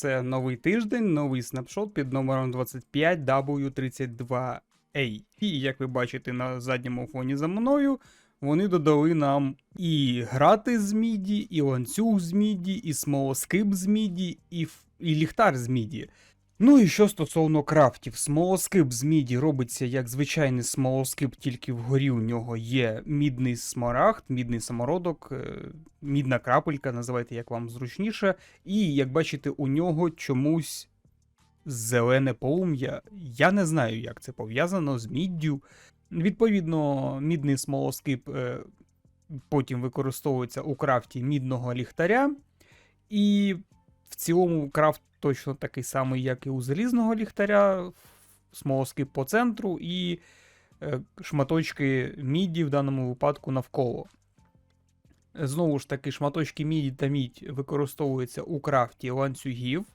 Це новий тиждень, новий снапшот під номером 25W32A. І як ви бачите на задньому фоні за мною, вони додали нам і грати з міді, і ланцюг з міді, і смолоскип з міді, і, і ліхтар з міді. Ну і що стосовно крафтів, смолоскип з міді робиться як звичайний смолоскип, тільки вгорі у нього є мідний смарагд, мідний самородок, е, мідна крапелька, називайте як вам зручніше. І як бачите, у нього чомусь зелене полум'я. Я не знаю, як це пов'язано з міддю. Відповідно, мідний смолоскип е, потім використовується у крафті мідного ліхтаря. І в цілому крафт точно такий самий, як і у залізного ліхтаря, смолоскип по центру і е, шматочки міді в даному випадку навколо. Знову ж таки, шматочки міді та мідь використовуються у крафті ланцюгів.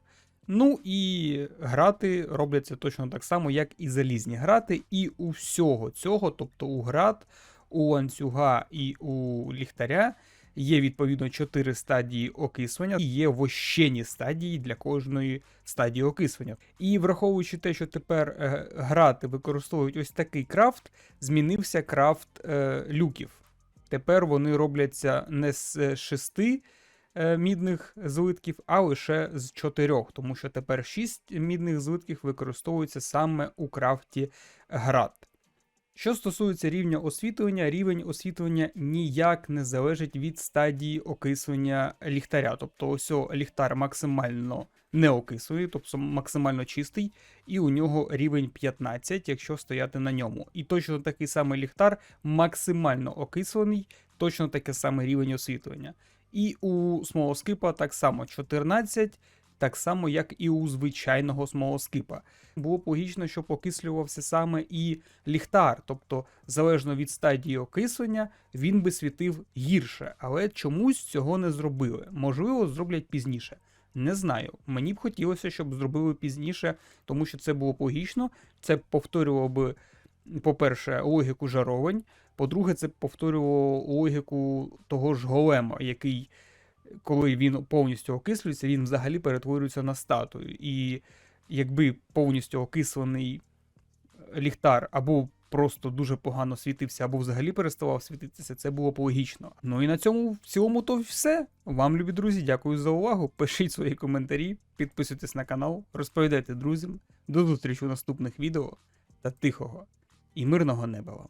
Ну і грати робляться точно так само, як і залізні грати. І у всього цього, тобто у град, у ланцюга і у ліхтаря, є відповідно 4 стадії окислення, і є вощені стадії для кожної стадії окислення. І враховуючи те, що тепер е, грати використовують ось такий крафт, змінився крафт е, люків. Тепер вони робляться не з шести е, мідних злитків, а лише з чотирьох, тому що тепер шість мідних злитків використовуються саме у крафті град. Що стосується рівня освітлення, рівень освітлення ніяк не залежить від стадії окислення ліхтаря. Тобто, ось ліхтар максимально не окислює, тобто максимально чистий, і у нього рівень 15, якщо стояти на ньому. І точно такий самий ліхтар максимально окислений, точно такий самий рівень освітлення. І у смолоскипа так само 14, так само, як і у звичайного смолоскипа. Було б логічно, щоб окислювався саме і ліхтар, тобто, залежно від стадії окислення, він би світив гірше, але чомусь цього не зробили. Можливо, зроблять пізніше. Не знаю. Мені б хотілося, щоб зробили пізніше, тому що це було б логічно. Це повторювало би, по-перше, логіку жаровень. По-друге, це повторювало логіку того ж голема, який, коли він повністю окислюється, він взагалі перетворюється на статую. І якби повністю окислений ліхтар або просто дуже погано світився, або взагалі переставав світитися, це було б логічно. Ну і на цьому в цілому то все. Вам, любі друзі, дякую за увагу. Пишіть свої коментарі, підписуйтесь на канал, розповідайте друзям. До зустрічі у наступних відео та тихого і мирного неба вам.